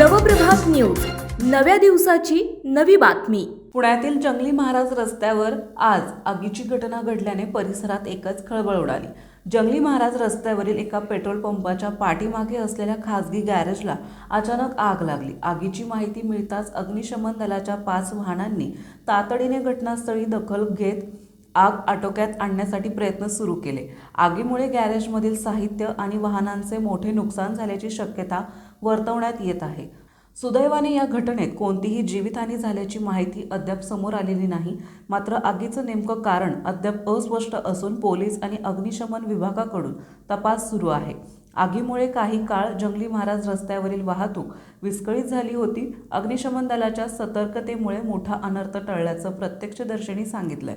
नव्या दिवसाची नवी बातमी. पुण्यातील जंगली महाराज रस्त्यावर आज आगीची घटना घडल्याने परिसरात एकच खळबळ उडाली. जंगली महाराज रस्त्यावरील एका पेट्रोल पंपाच्या पाठीमागे असलेल्या खासगी गॅरेजला अचानक आग लागली. आगीची माहिती मिळताच अग्निशमन दलाच्या पाच वाहनांनी तातडीने घटनास्थळी दखल घेत आग आटोक्यात आणण्यासाठी प्रयत्न सुरू केले. आगीमुळे गॅरेजमधील साहित्य आणि वाहनांचे मोठे नुकसान झाल्याची शक्यता वर्तवण्यात येत आहे. सुदैवाने या घटनेत कोणतीही जीवितहानी झाल्याची माहिती अद्याप समोर आलेली नाही. मात्र आगीचं नेमकं कारण अद्याप अस्पष्ट असून पोलीस आणि अग्निशमन विभागाकडून तपास सुरू आहे. आगीमुळे काही काळ जंगली महाराज रस्त्यावरील वाहतूक विस्कळीत झाली होती. अग्निशमन दलाच्या सतर्कतेमुळे मोठा अनर्थ टळल्याचं प्रत्यक्षदर्शनी सांगितलंय.